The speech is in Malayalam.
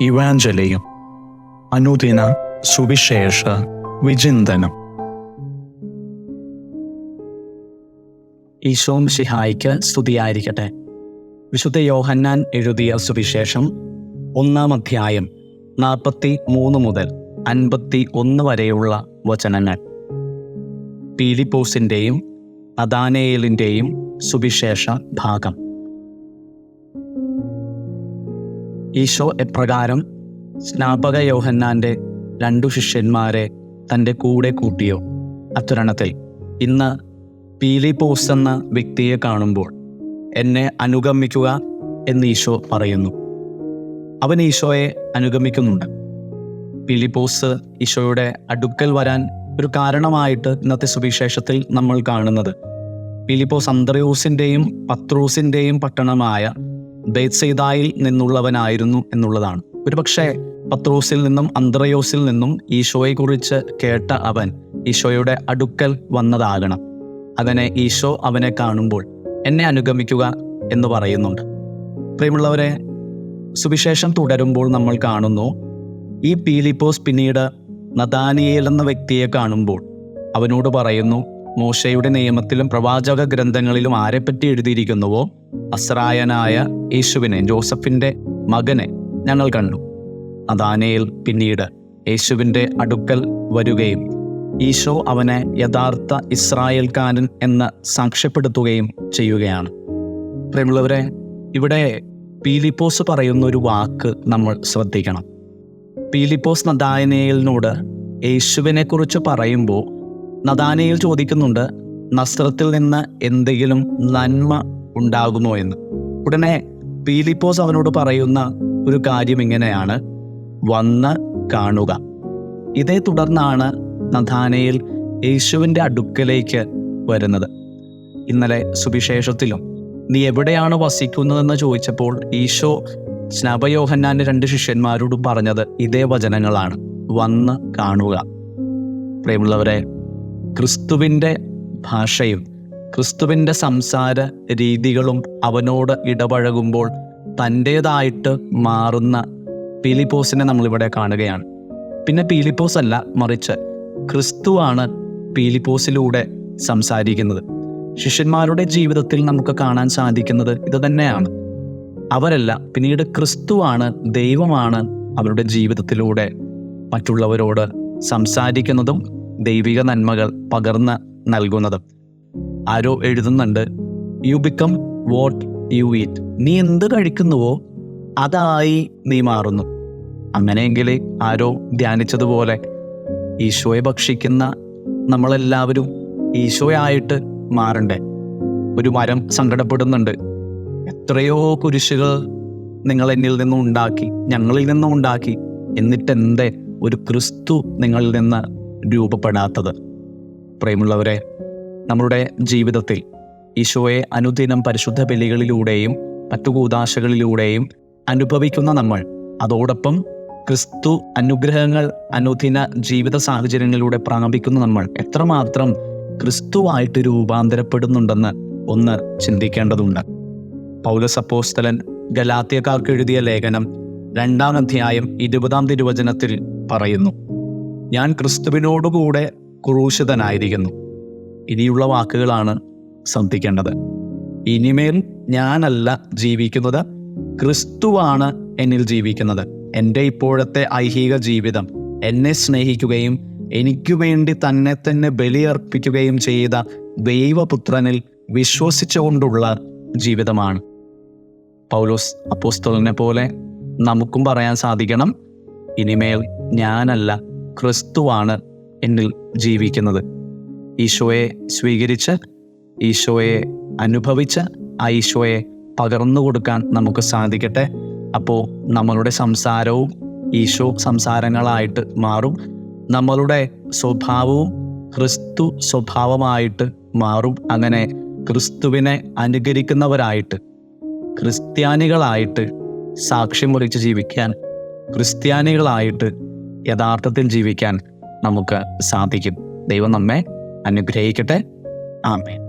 ഇവാഞ്ചലിയും അനുദിന സുവിശേഷ വിചിന്തനം. ഈശോം ഷിഹായിക്ക് സ്തുതിയായിരിക്കട്ടെ. വിശുദ്ധ യോഹന്നാൻ എഴുതിയ സുവിശേഷം ഒന്നാം അധ്യായം നാൽപ്പത്തി മൂന്ന് മുതൽ അൻപത്തി ഒന്ന് വരെയുള്ള വചനങ്ങൾ. പീലിപ്പോസിന്റെയും അദാനേലിന്റെയും സുവിശേഷ ഭാഗം. ഈശോ എപ്രകാരം സ്നാപക യോഹന്നാന്റെ രണ്ടു ശിഷ്യന്മാരെ തന്റെ കൂടെ കൂട്ടിയോ? അത്തുരണത്തിൽ ഇന്ന് പീലിപ്പോസ് എന്ന വ്യക്തിയെ കാണുമ്പോൾ എന്നെ അനുഗമിക്കുക എന്ന് ഈശോ പറയുന്നു. അവൻ ഈശോയെ അനുഗമിക്കുന്നുണ്ട്. പീലിപ്പോസ് ഈശോയുടെ അടുക്കൽ വരാൻ ഒരു കാരണമായിട്ട് ഇന്നത്തെ സുവിശേഷത്തിൽ നമ്മൾ കാണുന്നത്. പീലിപ്പോസ് അന്ത്രയൂസിന്റെയും പത്രൂസിന്റെയും പട്ടണമായ ബേത്സൈദായിൽ നിന്നുള്ളവനായിരുന്നു എന്നുള്ളതാണ്. ഒരുപക്ഷെ പത്രോസിൽ നിന്നും അന്ത്രയോസിൽ നിന്നും ഈശോയെക്കുറിച്ച് കേട്ട അവൻ ഈശോയുടെ അടുക്കൽ വന്നതാകണം. അങ്ങനെ ഈശോ അവനെ കാണുമ്പോൾ എന്നെ അനുഗമിക്കുക എന്ന് പറയുന്നുണ്ട്. പ്രിയമുള്ളവരെ സുവിശേഷം തുടരുമ്പോൾ നമ്മൾ കാണുന്നു ഈ പീലിപ്പോസ് പിന്നീട് നദാനിയേൽ എന്ന വ്യക്തിയെ കാണുമ്പോൾ അവനോട് പറയുന്നു മോശയുടെ നിയമത്തിലും പ്രവാചക ഗ്രന്ഥങ്ങളിലും ആരെപ്പറ്റി എഴുതിയിരിക്കുന്നുവോ? അസ്രായനായ യേശുവിനെ ജോസഫിന്റെ മകനെ ഞങ്ങൾ കണ്ടു. അദാനയിൽ പിന്നീട് യേശുവിന്റെ അടുക്കൽ വരികയും ഈശോ അവനെ യഥാർത്ഥ ഇസ്രായേൽക്കാരൻ എന്ന് സാക്ഷ്യപ്പെടുത്തുകയും ചെയ്യുകയാണ്. പ്രിയമുള്ളവരെ ഇവിടെ പീലിപ്പോസ് പറയുന്ന ഒരു വാക്ക് നമ്മൾ ശ്രദ്ധിക്കണം. പീലിപ്പോസ് നദായനയിലിനോട് യേശുവിനെക്കുറിച്ച് പറയുമ്പോൾ നദാനയിൽ ചോദിക്കുന്നുണ്ട് നസ്രത്തിൽ നിന്ന് എന്തെങ്കിലും നന്മ ഉണ്ടാകുമോ എന്ന്? ഉടനെ പീലിപ്പോസ് അവനോട് പറയുന്ന ഒരു കാര്യം ഇങ്ങനെയാണ്. വന്ന് കാണുക. ഇതേ തുടർന്നാണ് നഥാനയിൽ യേശുവിന്റെ അടുക്കലേക്ക് വരുന്നത്. ഇന്നലെ സുവിശേഷത്തിലും നീ എവിടെയാണ് വസിക്കുന്നതെന്ന് ചോദിച്ചപ്പോൾ ഈശോ സ്നപയോഹന്നാന്റെ രണ്ട് ശിഷ്യന്മാരോടും പറഞ്ഞത് ഇതേ വചനങ്ങളാണ്. വന്ന് കാണുക. പ്രേമുള്ളവരെ ക്രിസ്തുവിന്റെ ഭാഷയും ക്രിസ്തുവിന്റെ സംസാര രീതികളും അവനോട് ഇടപഴകുമ്പോൾ തന്റേതായിട്ട് മാറുന്ന പീലിപ്പോസിനെ നമ്മളിവിടെ കാണുകയാണ്. പിന്നെ പീലിപ്പോസ് അല്ല മറിച്ച് ക്രിസ്തുവാണ് പീലിപ്പോസിലൂടെ സംസാരിക്കുന്നത്. ശിഷ്യന്മാരുടെ ജീവിതത്തിൽ നമുക്ക് കാണാൻ സാധിക്കുന്നത് ഇത് തന്നെയാണ്. അവരല്ല പിന്നീട് ക്രിസ്തുവാണ് ദൈവമാണ് അവരുടെ ജീവിതത്തിലൂടെ മറ്റുള്ളവരോട് സംസാരിക്കുന്നതും ദൈവിക നന്മകൾ പകർന്ന് നൽകുന്നത്. ആരോ എഴുതുന്നുണ്ട് you become what you eat നീ എന്ത് കഴിക്കുന്നുവോ അതായി നീ മാറുന്നു. അങ്ങനെയെങ്കിൽ ആരോ ധ്യാനിച്ചതുപോലെ ഈശോയെ ഭക്ഷിക്കുന്ന നമ്മളെല്ലാവരും ഈശോയായിട്ട് മാറണ്ടേ? ഒരു മരം സങ്കടപ്പെടുന്നുണ്ട്. എത്രയോ കുരിശുകൾ നിങ്ങൾ എന്നിൽ നിന്നും ഉണ്ടാക്കി ഞങ്ങളിൽ നിന്നും ഉണ്ടാക്കി എന്നിട്ടെന്തേ? ഒരു ക്രിസ്തു നിങ്ങളിൽ നിന്ന് രൂപപ്പെടാത്തത്. പ്രേമുള്ളവരെ നമ്മുടെ ജീവിതത്തിൽ ഈശോയെ അനുദിനം പരിശുദ്ധ ബലികളിലൂടെയും മറ്റു കൂതാശകളിലൂടെയും അനുഭവിക്കുന്ന നമ്മൾ അതോടൊപ്പം ക്രിസ്തു അനുഗ്രഹങ്ങൾ അനുദിന ജീവിത സാഹചര്യങ്ങളിലൂടെ പ്രാപിക്കുന്ന നമ്മൾ എത്രമാത്രം ക്രിസ്തുവായിട്ട് രൂപാന്തരപ്പെടുന്നുണ്ടെന്ന് ഒന്ന് ചിന്തിക്കേണ്ടതുണ്ട്. പൗലസപ്പോസ്തലൻ ഗലാത്യക്കാർക്ക് എഴുതിയ ലേഖനം രണ്ടാം അധ്യായം ഇരുപതാം തിരുവചനത്തിൽ പറയുന്നു ഞാൻ ക്രിസ്തുവിനോടുകൂടെ ക്രൂശിതനായിരിക്കുന്നു. ഇനിയുള്ള വാക്കുകളാണ് ശ്രദ്ധിക്കേണ്ടത്. ഇനിമേൽ ഞാനല്ല ജീവിക്കുന്നത് ക്രിസ്തുവാണ് എന്നിൽ ജീവിക്കുന്നത്. എന്റെ ഇപ്പോഴത്തെ ഐഹിക ജീവിതം എന്നെ സ്നേഹിക്കുകയും എനിക്കു വേണ്ടി തന്നെ തന്നെ ബലിയർപ്പിക്കുകയും ചെയ്ത ദൈവപുത്രനിൽ വിശ്വസിച്ചുകൊണ്ടുള്ള ജീവിതമാണ്. പൗലോസ് അപ്പോസ്തോലിനെ പോലെ നമുക്കും പറയാൻ സാധിക്കണം ഇനിമേൽ ഞാനല്ല ക്രിസ്തുവാണ് എന്നിൽ ജീവിക്കുന്നത്. ഈശോയെ സ്വീകരിച്ച് ഈശോയെ അനുഭവിച്ച് ആ ഈശോയെ പകർന്നു കൊടുക്കാൻ നമുക്ക് സാധിക്കട്ടെ. അപ്പോൾ നമ്മളുടെ സംസാരവും ഈശോ സംസാരങ്ങളായിട്ട് മാറും. നമ്മളുടെ സ്വഭാവവും ക്രിസ്തു സ്വഭാവമായിട്ട് മാറും. അങ്ങനെ ക്രിസ്തുവിനെ അനുകരിക്കുന്നവരായിട്ട് ക്രിസ്ത്യാനികളായിട്ട് സാക്ഷ്യം മുറിച്ച് ജീവിക്കാൻ ക്രിസ്ത്യാനികളായിട്ട് യഥാർത്ഥത്തിൽ ജീവിക്കാൻ നമുക്ക് സാധിക്കും. ദൈവം നമ്മെ അനുഗ്രഹിക്കട്ടെ. ആമേൻ.